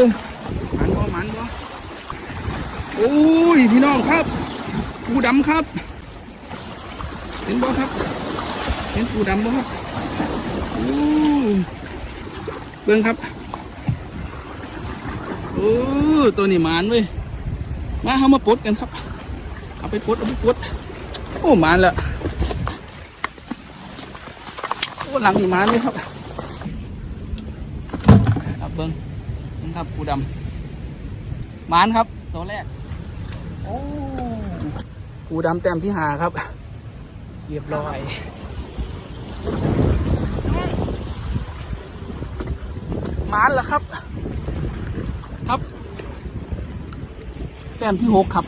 อมันบ่มันบ่โอ้ยพี่น้องครับปูดำครับ เห็นบ่ครับ เห็นปูดำบ่ครับโอ้เบิ่งครับโอ้ตัวนี้มานเว้ยมาเอามาปดกันครับ เอาไปปดเอาไปปดโอ้มานละโอ้หลังนี่มานเลยครับเบิ้งนี่ครับ ปูดำหมานครับ ตัวแรก โอ้ปูดำแต้มที่หาครับ เรียบร้อยหมานแล้วครับ ครับ แต้มที่หกครับ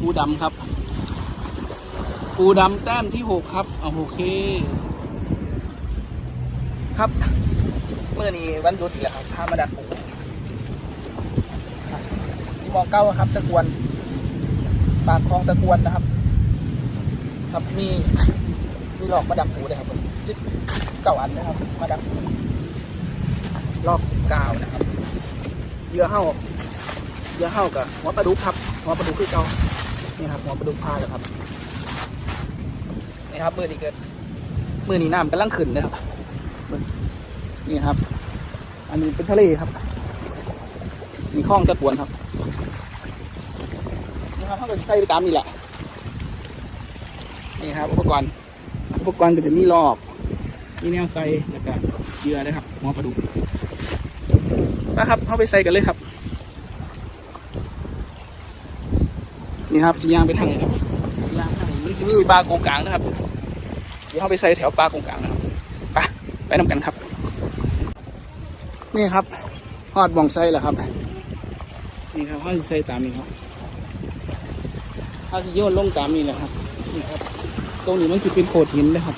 ปูดำครับ ปูดำแต้มที่หกครับเอาโอเคครับเมื่อนี้วันหยุดอีกแล้วครับพามาดักปู มองเก้าครับ ตะกวน ปากคลองตะกวนนะครับ ครับมีมีหลอกมาดักปูด้วยครับสิบเก้าอันนะครับ มาดักปูลอกสิบเก้านะครับเยื่อเห่าเยื่อเห่ากับหัวปลาดุกครับหัวปลาดุกคือเก่านี่ครับหัวปลาดุกพาเลยครับนี่ครับมือนี้เกิดมือนี้น้ำกำลังขึ้นนะครับนี่ครับ อันนี้เป็นทะเลครับ มีคลองตะกวนครับ เขาก็ใส่ไปตามนี่แหละ นี่ครับ อุปกรณ์ อุปกรณ์ก็จะมีรอบ มีแนวใส่แล้วก็เยื่อนะครับหัวปลาดุกนะครับเข้าไปใส่กันเลยครับ นี่ครับสียางไปทางไหนครับยางทางนี้มันจะมีปลาโกงกลางนะครับ เดี๋ยวเข้าไปใส่แถวปลาโกงกลางนะครับไปไปนำกันครับ นี่ครับฮอดบองไซแล้วครับ นี่ครับเขาจะใส่ตามนี้ครับ เขาจะโยนลงตามนี้แหละครับนี่ครับ ตรงนี้มันจะเป็นโขดหินนะครับ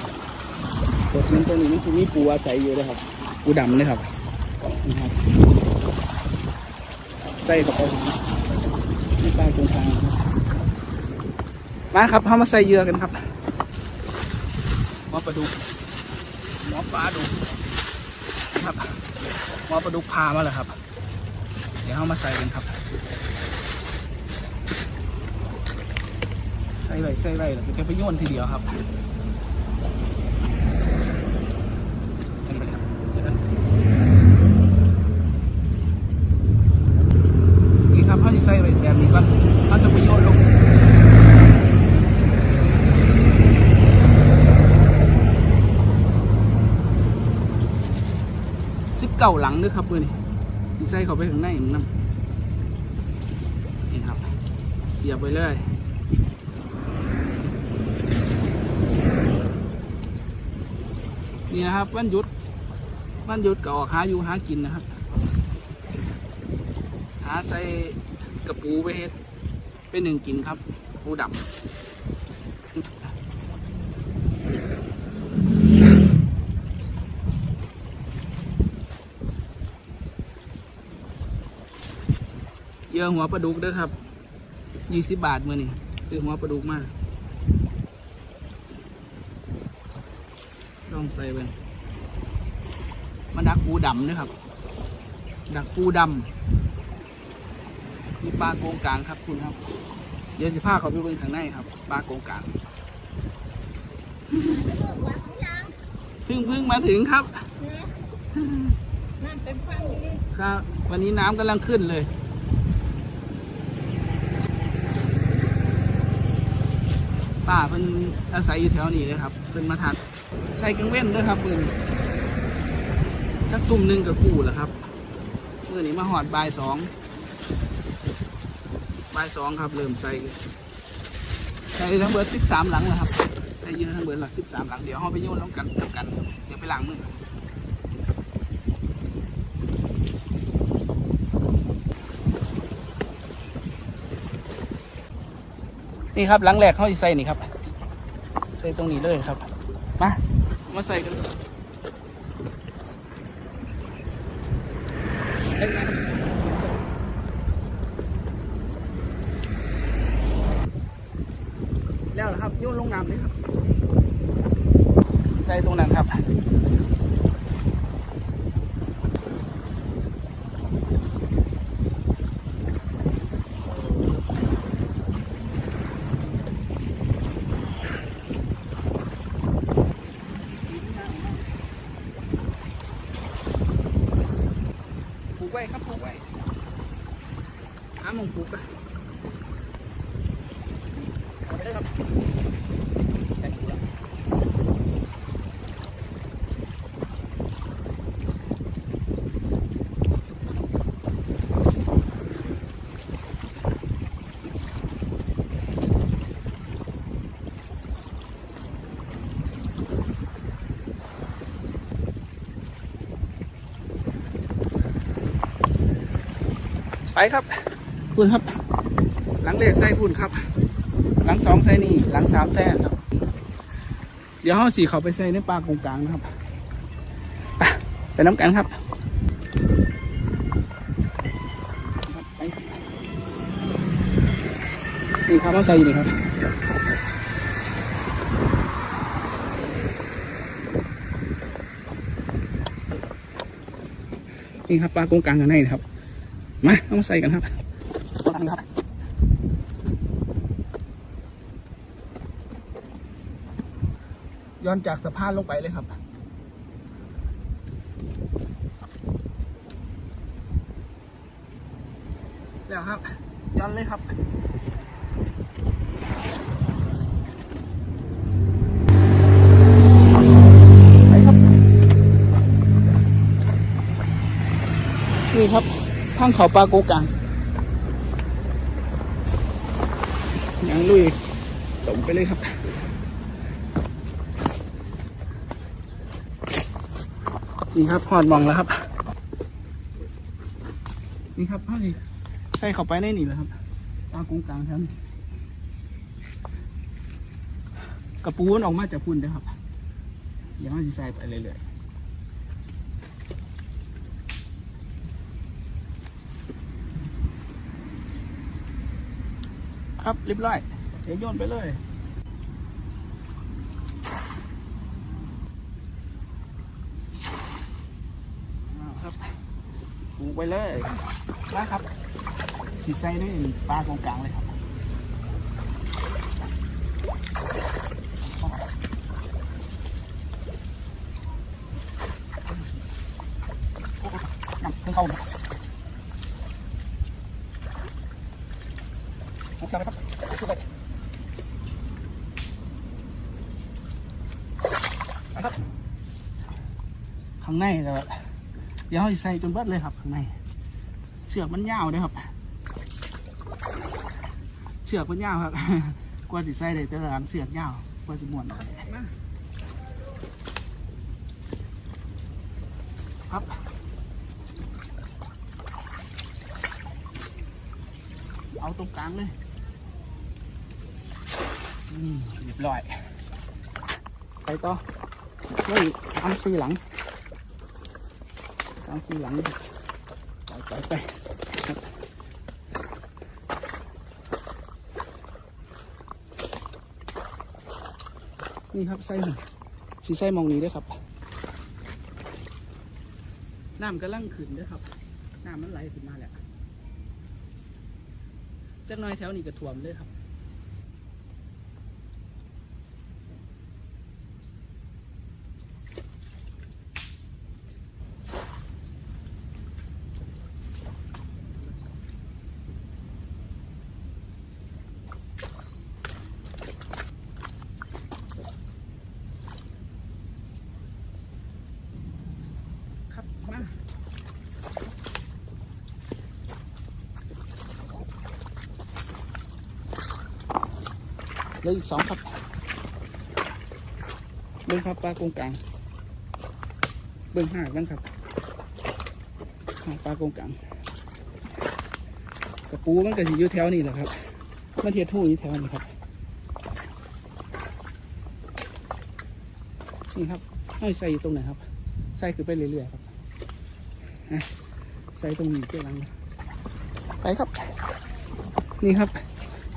โขดหินตรงนี้มันจะมีปูอาศัยอยู่นะครับ ปูดำนะครับนี่ครับใส่เข้าไปนี่ปลาตรงกลางมาครับเขามาใส่เหยื่อกันครับหัวปลาดุกหัวปลาดุกครับหัวปลาดุกพามาแล้วครับ เดี๋ยวเขามาใส่กันครับ ใส่ ไว้ใส่ไว้แล้วก็จะไปโยนทีเดียวครับใส่ครับใส่กันนี่ครับเขาจะใส่ไว้แบบนี้ก่อนเขาจะไปโยนลงสิบเก้าหลังด้วยครับมือนี่สิใส่เข้าไปข้างในมันน้ำนี่ครับ เสียบไปเลย นะครับวันหยุดวันหยุดก็ออกหาอยู่หากินนะครับ หาใส่กระปูไปเฮ็ดเป็นหนึ่งกินครับปูดำเยอะหัวปลาดุกเด้อครับยี่สิบบาทมือนี่ซื้อหัวปลาดุกมา ลองใส่ไปมาดักปูดำนะครับ ดักปูดำมีปลาโกงกลางครับคุณครับ เดี๋ยวสิพาเขาไปเบิ่งข้างในครับ ปลาโกงกลางเพึ่งเพึ่งมาถึงครับนั่นเป็นฟังนี่ครับ วันนี้น้ำกำลังขึ้นเลยป้าเพิ่นอาศัยอยู่แถวนี้เลยครับเพิ่นมาทัด ใส่กังเว้นด้วยครับมือนี้ชักตุ่มหนึ่งกับกูแหละครับมือนี้มาหอดบ่ายสองบ่ายสองครับเริ่มใส่ใส่ทั้งเบิร์ดสิบสามหลังแล้วครับใส่เยอะทั้งเบิร์ดหลักสิบสามหลังเดี๋ยวเอาไปโยนลงกันเดียวกันเดี๋ยวไปล้างมือนี่ครับหลังแรกเขาจะใส่นี่ครับใส่ตรงนี้เลยครับ มาใส่กันแล้วเหรอครับโยนลงน้ำเลยครับ ใส่ตรงนั้นครับ น กไว้ครับผูกไว้หาหมองผูกกันเอาไปเลยครับแต่ผูกแล้วไป ครับคุณครับ หลังเลขใส่คุณครับ หลังสองใส่นี่หลังสามใส่อันครับ เดี๋ยวห้าสี่เขาไปใส่ในปลากงกลางนะครับไปไปน้ำกันครับไปนี่ครับมาใส่อยู่นี่ครับนี่ครับปลากงกลางกันในนะครับ มาเอามาใส่กันครับตัวนี้ครับย้อนจากสะพานลงไปเลยครับ แล้วครับ ย้อนเลยครับ ไปครับ นี่ครับ ข้างเขาปลาโกกังยังลุยตรงไปเลยครับนี่ครับพอดมองแล้วครับ นี่ครับพ่อใส่เข้าไปในนี่แหละครับปลากงกลางครับกระปูนออกมาจากพุ่นนะครับเดี๋ยวมันจะใส่ไปเรื่อยๆ ครับเรียบร้อยเดี๋ยวโยนไปเลยครับฟูกไปเลยนะครับสีใส่ด้วยปลาตรงกลางเลยครับนำเครื่องเข้าครับเอาจับไปครับขึ้นไปไปครับ ข้างในเลยเดี๋ยวให้ใส่จนเบิดเลยครับข้างในเชือกมันยาวเลยครับ เชือกมันยาวครับกว่าสิใส่ได้แต่ละหลังเสือกยาวกว่าสิม้วนออกได้ครับเอาตรงกลางเลยนี่เรียบร้อย ไปต่อนี่สามสี่หลังสามสี่หลังไปไปไปนี่ครับไส้หนึ่งสีไส้มองนี้ด้วยครับ น้ำกำลังขึ้นด้วยครับ น้ำมันไหลขึ้นมาแหละจักหน้อยแถวนี้ก็ท่วมเลยครับ ลยอีกสองครับเบิ้งครับปลากงกลางเบิ้งห้ากนั่นครับหาปลากงกลางกระปูมันก็อยู่แถวนี้แหละครับมันเทียดหูอยู่แถวนี้ครับนี่ครับให้ใส่ตรงไหนครับ ใส่คือไปเรื่อยๆครับใส่ตรงนี้เจ้าหลังไปครับ นี่ครับ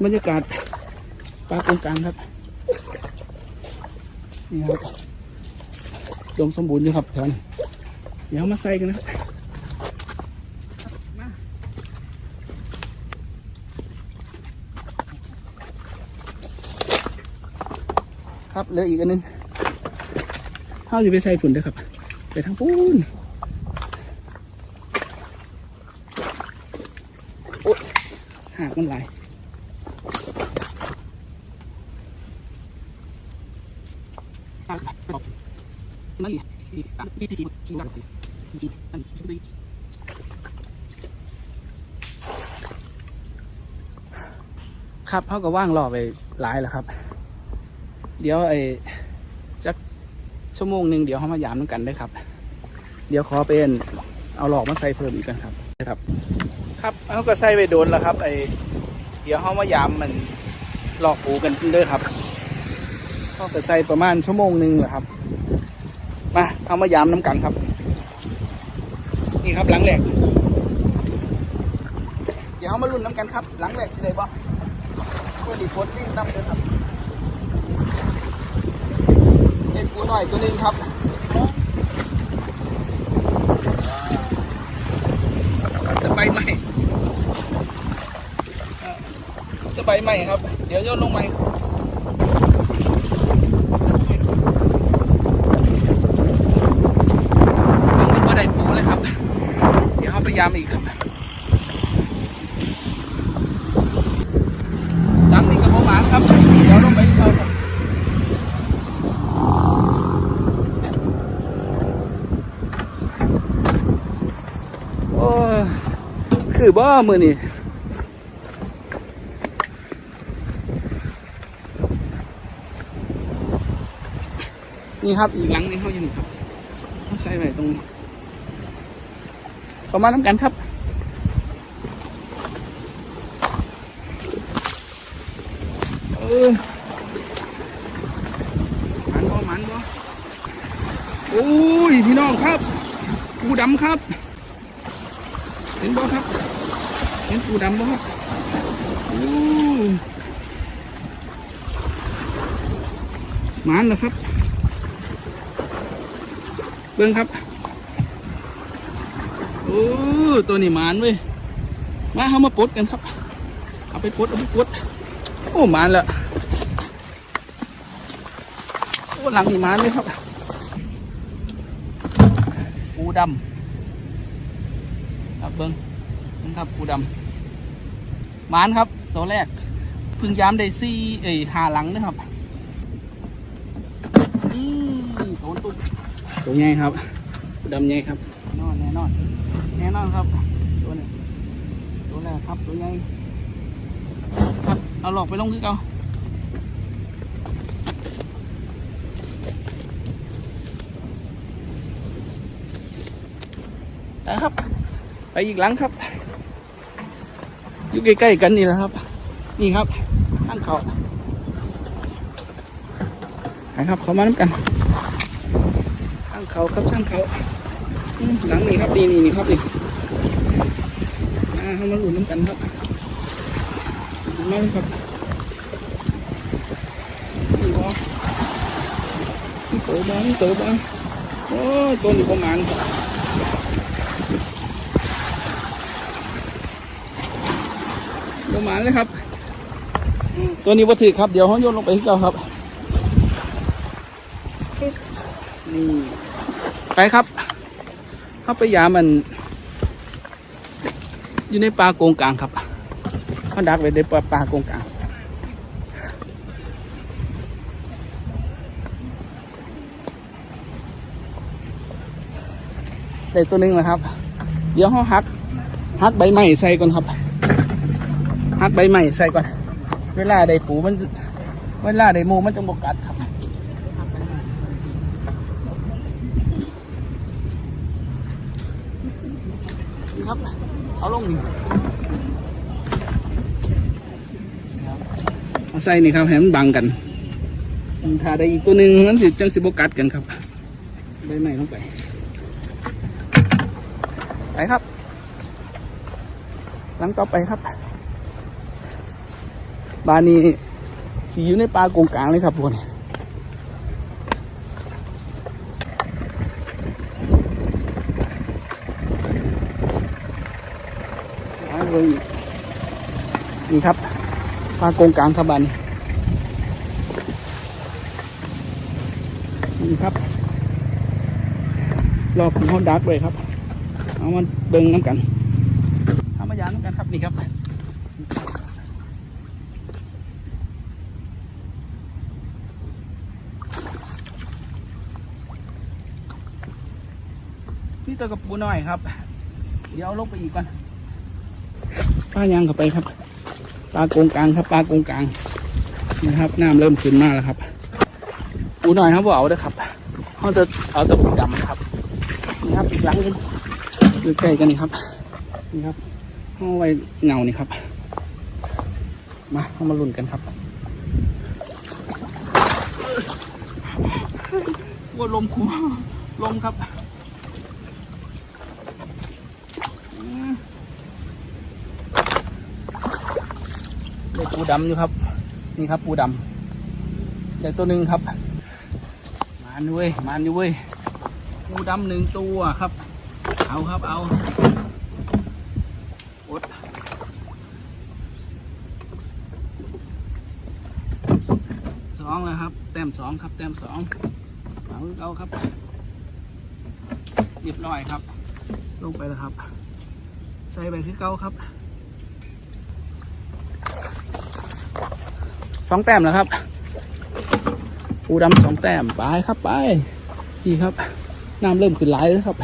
บรรยากาศ ลาตรงกลางครับ นี่ครับดมสมบูรณ์อยู่ครับแถวนี้เดี๋ยวมาใส่กันนะครับครับเหลืออีกอันหนึงข้าจะไปใส่ผุนด้วยครับ ไปทางปูนากมันหลายไม่ดีดีดีกินได้ดีอันนี้ ครับเขาก็ว่างรอไปหลายแล้วครับ เดี๋ยวไอ้จักชั่วโมงหนึ่งเดี๋ยวเขามายามน้ำกันได้ครับ เดี๋ยวขอเป็นเอาหลอกมาใส่เพิ่มอีกกันครับครับ ครับเขาก็ใส่ไปโดนแล้วครับ ไอเดี๋ยวเขามายามมันหลอกปูกันเด้อครับเขาก็ใส่ประมาณชั่วโมงหนึ่งแหละครับมาเอามายามน้ำกันครับ นี่ครับหลังแหลกเดี๋ยวเขามาลุ้นน้ำกันครับหลังแหลกจะได้บ่ก็ดีโพสต์นี่ตั้มเลยครับเอ็นปูหน่อยตัวนึงครับจะใบใหม่จะใบใหม่ครับ เดี๋ยวโยนลงใหม่ยังไม่ได้ปูเลยครับ เดี๋ยวเขาพยายามอีกครับดังนี้กับโมหมานครับ เดี๋ยวลงไปเอาครับโอ้ย คือบ่มือนี่นี่ครับอีกหลังนึงเขาอยู่นี่ครับเขาใส่ไว้ตรงประมาณน้ำกันครับ เออมันบ่มันบ่โอ้ย พี่น้องครับปูดำครับ เห็นบ่ครับ เห็นปูดำบ่ครับโอ้หมันเหรอครับ เบิ่งครับโอ้ตัวนี้หมันเว้ยมาเอามาปดกันครับ เอาไปปดเอาไปปดโอ้หมันละโอ้หลังนี่หมันเลยครับปูดำ เบิ้งนี่ครับปูดำหมานครับตัวแรกพึ่งย้ำได้ซี่เอ้ยหาหลังนะครับนี่ตัวตุ้มตัวใหญ่ครับปูดำใหญ่ครับแน่นอนแน่นอนแน่นอนครับตัวนี้ตัวแรกครับตัวใหญ่ครับเอาหลอกไปลงคือเก่านะครับ ไปอีกหลังครับ อยู่ใกล้ๆกันนี่แหละครับ นี่ครับข้างเขาไปครับเขามาน้ำกันข้างเขาครับข้างเขาหลังนี้ครับนี่นี่นี่ครับนี่อ่าเขามาหลุนน้ำกันครับมาเลยครับนี่บอนี่โตบ้างนี่โตบ้างโอ้ตัวนี้ประมาณ มาณเลยครับ ตัวนี้วัตถุครับ เดี๋ยวเขาโยนลงไปที่เราครับ นี่ ไปครับเข้าไปยามัน อยู่ในปลาโกงกลางครับเขาดักไว้ในปลาปลาโกงกลางได้ตัวนึงแล้วครับ เดี๋ยวเขาหักหักใบไม้ใส่ก่อนครับ หักใบใหม่ใส่ก่อน เวลาได้ปูมัน เวลาได้หมูมันจะบกัดครับนี่ครับเอาลงนี่เอาใส่นี่ครับให้มันบังกันถ้าได้อีกตัวหนึ่งมันสิจังสิบกัดกันครับใบใหม่ลงไป ไปครับ หลังต่อไปครับ บ้านนี้สีอยู่ในป่าโกงกลางเลยครับพวกนี้เอาเลยนี่ครับป่าโกงกลางครับบ้านนี่ครับ รอบของเขาดักเลยครับ เอามาเบิ่งน้ำกันเอามายามน้ำกันครับนี่ครับ นี่ตัวกับปูน้อยครับ เดี๋ยวเอาลงไปอีกก่อนป้ายางเข้าไปครับปลาโกงกลางครับปลาโกงกลางนะครับน้ำเริ่มขึ้นมากแล้วครับปูน้อยครับว่าเอาเด้อครับเขาจะเอาแตัวปูดำครับนี่ครับอีกหลังหนึงอยู่ใกล้กันนี่ครับนี่ครับเอาไว้เงานี่ครับ มาเอามาลุ้นกันครับว่าลมคูลมครับอืมเด็ก ปูดำอยู่ครับ นี่ครับปูดำเด็กตัวหนึ่งครับมาดูเว้ยมาดูเว้ยปูดำหนึ่งตัวครับ เอาครับเอาอดสองแล้วครับ แต้มสองครับ แต้มสองเอาเอาครับเรียบร้อยครับ ลงไปแล้วครับ ใส่ไปคือเก้าครับ องแต้มแล้วครับ ปูดำสองแต้ม ไปครับไปนี่ครับ น้ำเริ่มขึ้นไหลแล้วครับ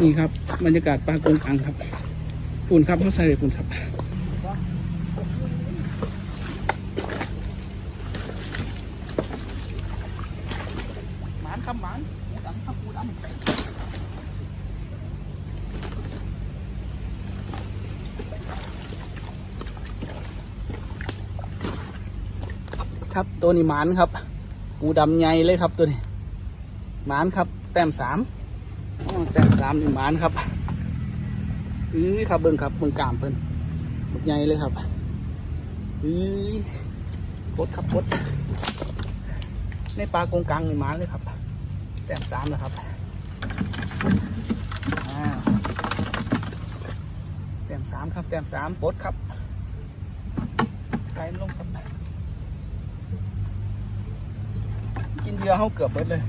นี่ครับ บรรยากาศปลากรงกลางครับปูนครับเขาใส่เลยปูนครับหมานครับหมานปูดำครับปูดำครับ ตัวนี้หมานครับ ปูดำใหญ่เลยครับตัวนี้หมานครับ แต้มสามแต้มสามนี่หมานครับอือครับเบิ้งครับเบิ้งกล้ามเพิ่นบักใหญ่เลยครับอือโคตรครับโคตรในปลากงกลางนี่หมานเลยครับ แต้มสามแล้วครับแต้มสามครับแต้มสามปดครับไปลงครับ กินเยอเขาเกือบเบิดเลย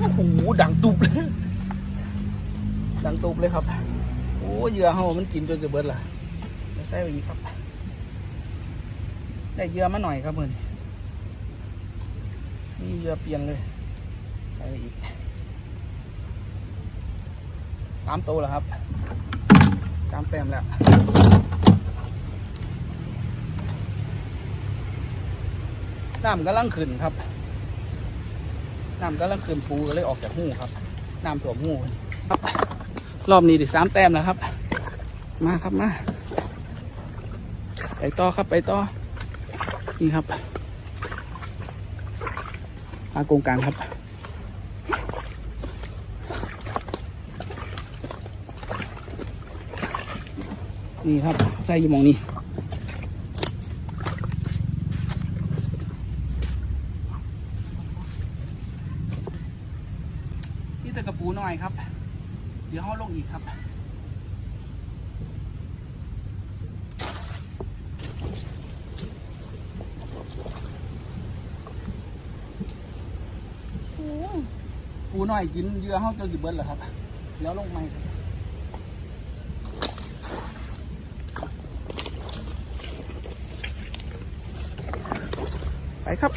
โอ้โหดังตุบเลย ดังตุบเลยครับ โอ้เหยื่อเขามันกินจนจะเบิดละเดี๋ยวใส่ไปอีกครับ ได้เหยื่อมาหน่อยครับเพื่อนนี่เหยื่อเปลี่ยนเลย ใส่ไปอีกสามตัวแล้วครับสามแต้มแล้ว น้ำกำลังขึ้นครับน้ำกำลังขึ้นปูก็เลยออกจากหูครับน้ำถ่วมหูครับ รอบนี้ดิสามแต้มแล้วครับ มาครับมาไปต่อครับไปต่อนี่ครับอากงกลางครับนี่ครับใส่ยี่หมองนี้นี่แต่กระปูหน่อยครับ เดี๋ยวเขาลงอีกครับ ปูห น่อยกินเยื่อเขาจนสิเบิดแล้วครับเดี๋ยวลงใหม่ไปครับ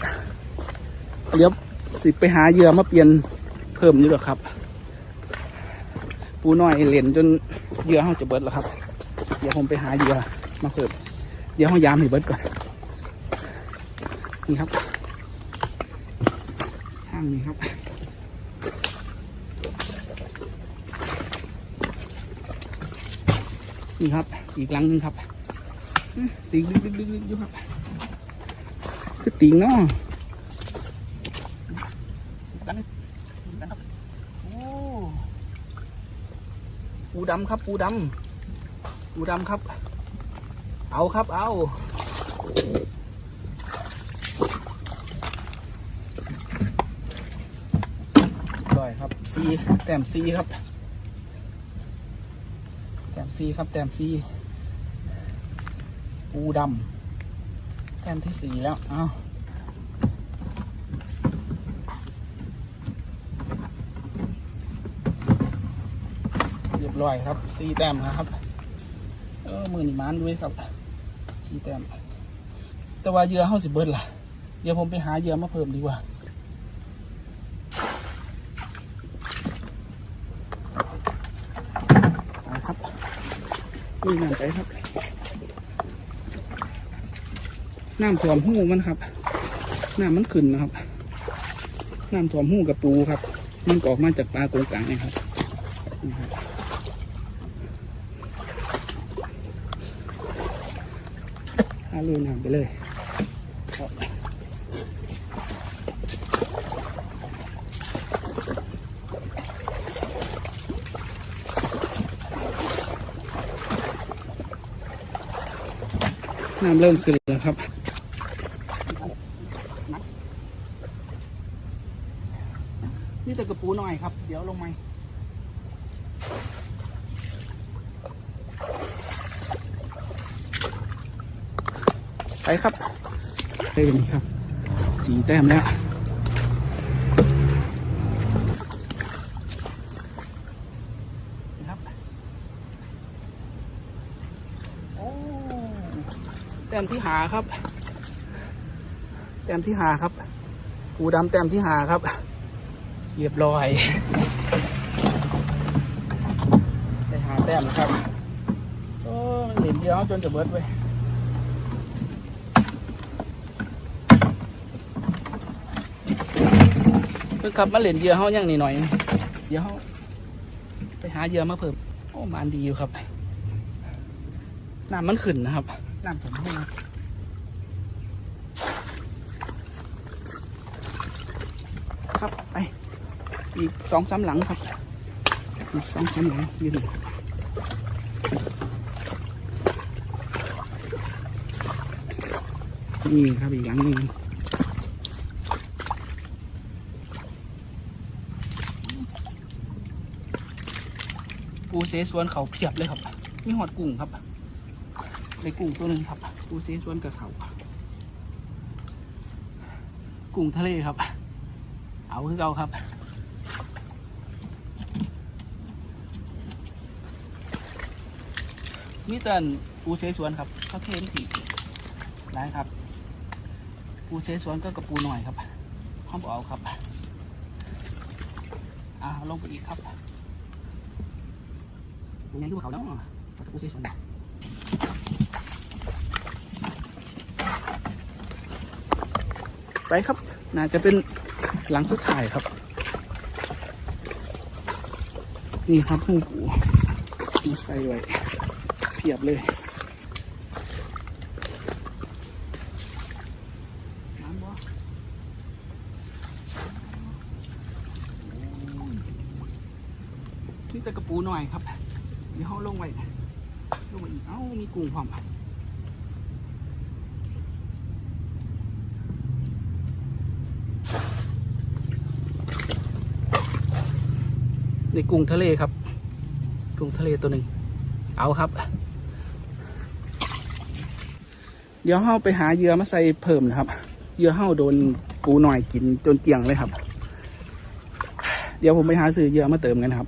เดี๋ยวสิไปหาเหยื่อมาเปลี่ยนเพิ่มนี่หรอครับ ปูน้อยเหรียญจนเหยื่อเขาจะเบิดแล้วครับ เดี๋ยวผมไปหาเหยื่อมาเพิ่ม เดี๋ยวเขายามให้เบิดก่อน นี่ครับทางนี้ครับ นี่ครับ อีกหลังหนึงครับอื้อตีงดึกดึกดึกดึกอยู่ครับ คือตีงเนาะหลังนะครับโอ้ปูดำครับ ปูดำปูดำครับ เอาครับ เอาร่อยครับซีแต้มซีครับแต้ม ซีครับแต้มซีปูดำแต้มที่สี่แล้วเอาเรียบร้อยครับสีแต้มนะครับเออมือนี่มานด้วยครับสีแต้มแต่ว่าเยื่อเฮาสิเบิดล่ะ เดี๋ยวผมไปหาเยื่อมาเพิ่มดีกว่า นี่น้ำไปครับ น้ำท่วมหูมันครับ น้ำมันขึ้นนะครับ น้ำท่วมหูกับปูครับ มันกออกมาจากปลากงกลางนี่ครับนี่ครับอาลุยน้ำไปเลยครับ น้ำเริ่มขึ้นแล้วครับนี่แต่กระปูหน่อยครับ เดี๋ยวลงไหมไปครับเต็มครับ สีแต้มแล้ว ครับโอ้แต้มที่หาครับ แต้มที่หาครับปูดำแต้มที่หาครับเรียบร้อยได้หาแต้มแล้วครับโอ้มันเหรียญเดียวจนจะเบิดไปเพิ่งขับมาเหรียญเดียวเขายังนิดหน่อยเดี๋ยวเขาไปหาเยื่อมาเพิ่มโอ้มันดีอยู่ครับน้ำมันขึ้นนะครับ นำผมให้ครับไปอีกสองสามหลังครับ อีกสองสามหลังยืนนี่ครับอีกหลังหนึงปูเสสวนเขาเพียบเลยครับ มีหอดกุ้งครับ ในกุ้งตัวหนึ่งครับปูเสสวนกับเขากุ้งทะเลครับ เอาคือเอาครับมีแต่ปูเสสวนครับเขาเทมถี่ได้ครับปูเสสวนก็กับปูหน่อยครับห้องเอาครับอ่าลงไปอีกครับยังดูเขาแล้วปูเสสวน ไปครับ น่าจะเป็นหลังสุดท้ายครับ นี่ครับหูปูใส่ไว้เพียบเลยนี่แต่กระปูหน่อยครับ เดี๋ยวเขาลงไว้ลงมาอีก เอ้า มีกุ้งพร้อม ในกุ้งทะเลครับ กุ้งทะเลตัวหนึ่งเอาครับ เดี๋ยวเฮาไปหาเหยื่อมาใส่เพิ่มนะครับเหยื่อเฮาโดนปูหน่อยกินจนเกลี่ยงเลยครับ เดี๋ยวผมไปหาซื้อเหยื่อมาเติมกันครับ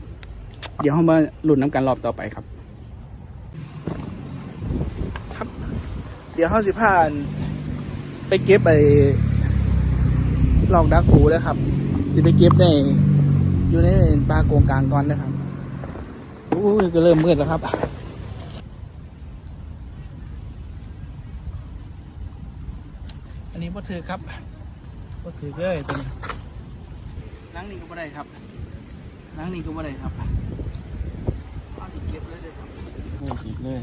เดี๋ยวเฮามาลุ้นน้ำกันรอบต่อไปครับ ครับ เดี๋ยวเฮาสิพาน ไปเก็บไปลอกดักปูนะครับ สิไปเก็บใน อยู่ในปลาโกงกลางก่อนนะครับอู้ยก็เริ่มมืดแล้วครับอันนี้พ่ถือครับพ่ถือเลยตัวนี้ล้างนี่ก็ไม่ได้ครับล้างนี่ก็ไม่ได้ครับเอาดิเก็บเลยเลยครับโอ้เก็บเลย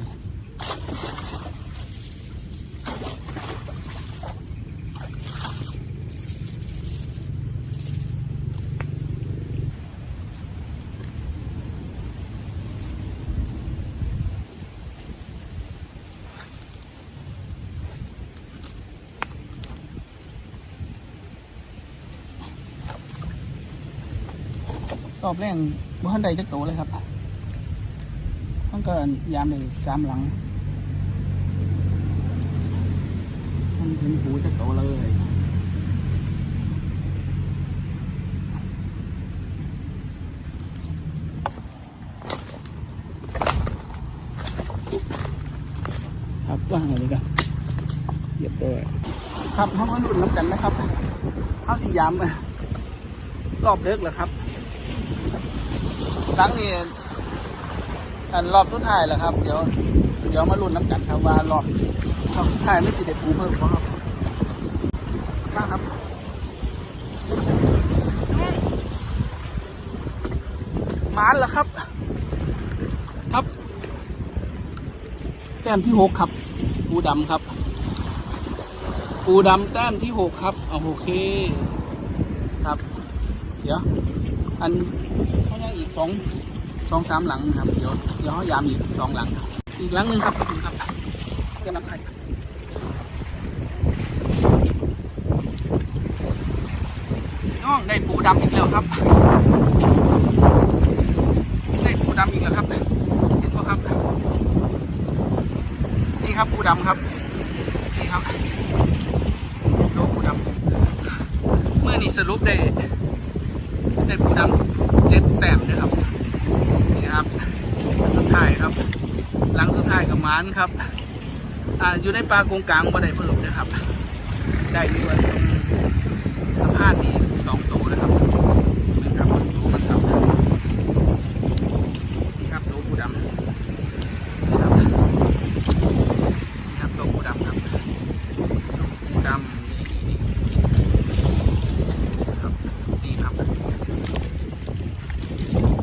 รอบแรกบ้านใดจะโตเลยครับมันก็ยามเลยสามหลังมันถึงหูจะโตเลยครับว่างเลยกันเรียบร้อยครับเขาก็รุ่นน้ำกันนะครับเขาสียามอะรอบเลิกเหรอครับ หลังนี้อันรอบสุดท้ายแล้วครับ เดี๋ยว เดี๋ยวมาลุ้นน้ำกันครับว่ารอบรอบท้ายไม่สิได้ปูเพิ่มครับมาครับมานแล้วครับ ครับแต้มที่หกครับ ปูดำครับ ปูดำแต้มที่หกครับโอเค ครับ เดี๋ยว อันเขายังอีก สองสองสามหลังนะครับ เดี๋ยวเดี๋ยวเขายามอีกสองหลัง อีกหลังหนึ่งครับคุณครับก็นับให้น้องได้ปูดำอีกแล้วครับ ได้ปูดำอีกแล้วครับเห็นไหครับ นี่ครับปูดำครับนี่ครับโลปูดำเมื่อนี้สรุปได้ได้ปูดำ เจ็ดแต้มนะครับ นี่ครับสุดท้ายครับ หลังสุดท้ายกับมานครับ อ่าอยู่ในปลากงกลางบ่ได้เพิ่มนะครับ ได้ด้วยสะพานนี้สองตัวนะครับนี่ครับตัวมันครับนี่ครับตัวปูดำนี่ครับนี่ครับตัวปูดำครับตัวปูดำนี่นี่นี่ครับนี่ครับ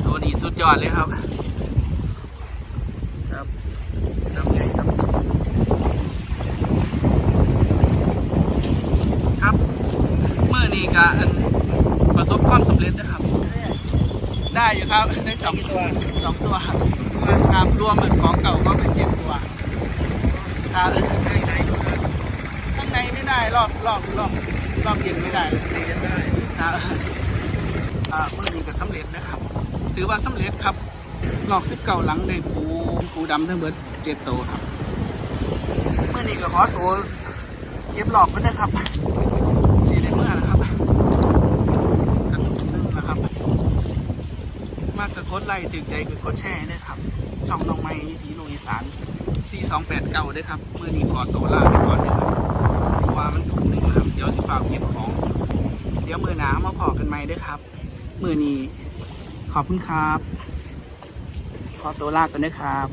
ตัวนี้สุ ดยอดเลยครับ ครับน้ำใหญ่ครับ ครับเมื่อนี้ก็อันประสบความสำเร็จนะครับ ได้อยู่ครับ ได้สองตัวสองตัวครับครับรวมเป็นของเก่าก็เป็นเจ็ดตัวครับข้างในไม่ได้รอบรอบรอบรอบเย็นไม่ได้ครับอ่าเมื่อนี้ก็สำเร็จนะครับ ถือว่าสำเร็จครับหลอกสิบเก่าหลังในปูปูดำทั้งเบิดเจ็ดตัวครับเมื่อนี้ก็ขอตัวเก็บหลอกก็ได้ครับสีได้เมื่อนะครับกันนึงนะครับ มากกับกดไลค์ถึงใจกับกดแชร์ด้ครับ ช่องน้องไม้ทีโลอีสาน4289ด้วยครับเมื่อนี้ขอตัวลาไปก่อนนะครับเพราะว่ามันถูกหนึ่งครับ เดี๋ยวจะฝากเก็บของ เดี๋ยวมือหนามาพอกันใหมด้วยครับ มือนี้ ขอบคุณครับ ขอตัวลากันนะครับ